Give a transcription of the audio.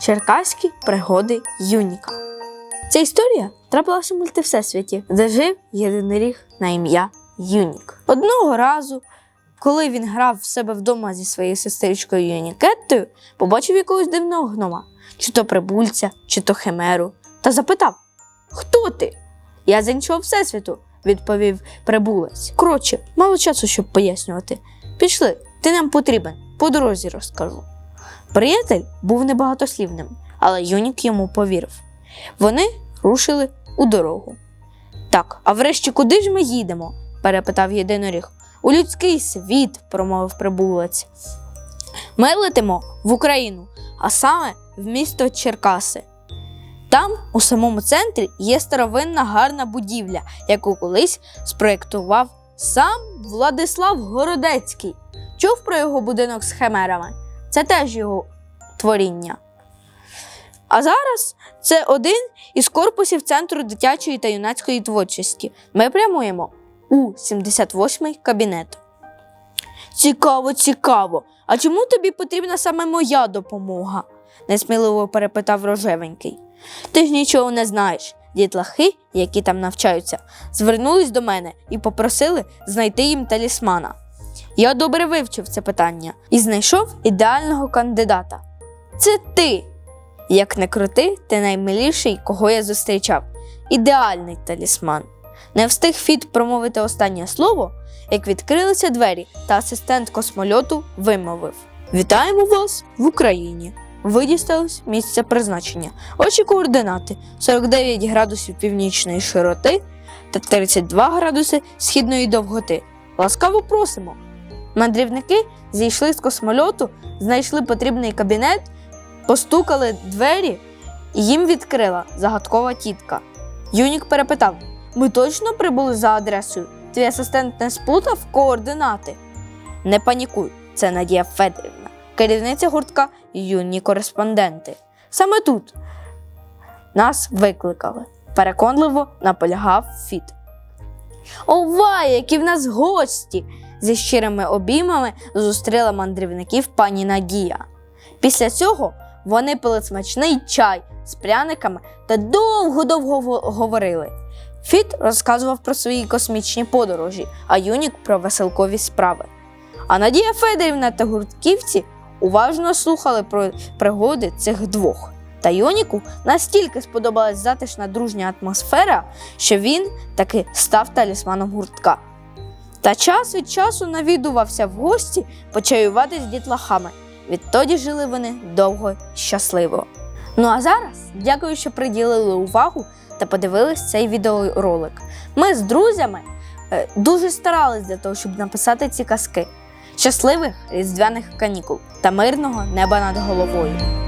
Черкаські пригоди Юніка. Ця історія трапилася в мультивсесвіті, де жив єдиноріг на ім'я Юнік. Одного разу, коли він грав в себе вдома зі своєю сестричкою Юнікеттою, побачив якогось дивного гнома, чи то прибульця, чи то химеру, та запитав: Хто ти? Я з іншого всесвіту, відповів прибулець. Коротше, мало часу, щоб пояснювати. Пішли, ти нам потрібен, по дорозі розкажу. Приятель був небагатослівним, але Юнік йому повірив. Вони рушили у дорогу. Так, а врешті куди ж ми їдемо? перепитав єдиноріг. У людський світ, промовив прибулець. Ми летимо в Україну, а саме в місто Черкаси. Там, у самому центрі, є старовинна гарна будівля, яку колись спроєктував сам Владислав Городецький. Чув про його будинок з химерами? Це теж його творіння. А зараз це один із корпусів Центру дитячої та юнацької творчості. Ми прямуємо у 78-й кабінет. Цікаво, цікаво. А чому тобі потрібна саме моя допомога? несміливо перепитав рожевенький. Ти ж нічого не знаєш. Дітлахи, які там навчаються, звернулись до мене і попросили знайти їм талісмана. Я добре вивчив це питання і знайшов ідеального кандидата. Це ти. Як не крути, ти наймиліший, кого я зустрічав. Ідеальний талісман. Не встиг Фіт промовити останнє слово, як відкрилися двері, та асистент космольоту вимовив: Вітаємо вас в Україні! Ви дістались місця призначення. Очі координати 49 градусів північної широти та 32 градуси східної довготи. Ласкаво просимо. Мандрівники зійшли з космольоту, знайшли потрібний кабінет, постукали двері, і їм відкрила загадкова тітка. Юнік перепитав: Ми точно прибули за адресою? Твій асистент не сплутав координати? Не панікуй, це Надія Федорівна, керівниця гуртка юні кореспонденти. Саме тут нас викликали. Переконливо наполягав Фіт. Ова, які в нас гості! Зі щирими обіймами зустріла мандрівників пані Надія. Після цього вони пили смачний чай з пряниками та довго-довго говорили. Фіт розказував про свої космічні подорожі, а Юнік про веселкові справи. А Надія Федорівна та гуртківці уважно слухали про пригоди цих двох. Та Йоніку настільки сподобалась затишна дружня атмосфера, що він таки став талісманом гуртка. Та час від часу навідувався в гості почаювати з дітлахами. Відтоді жили вони довго й щасливо. Ну а зараз дякую, що приділили увагу та подивились цей відеоролик. Ми з друзями е, дуже старались для того, щоб написати ці казки. Щасливих різдвяних канікул та мирного неба над головою.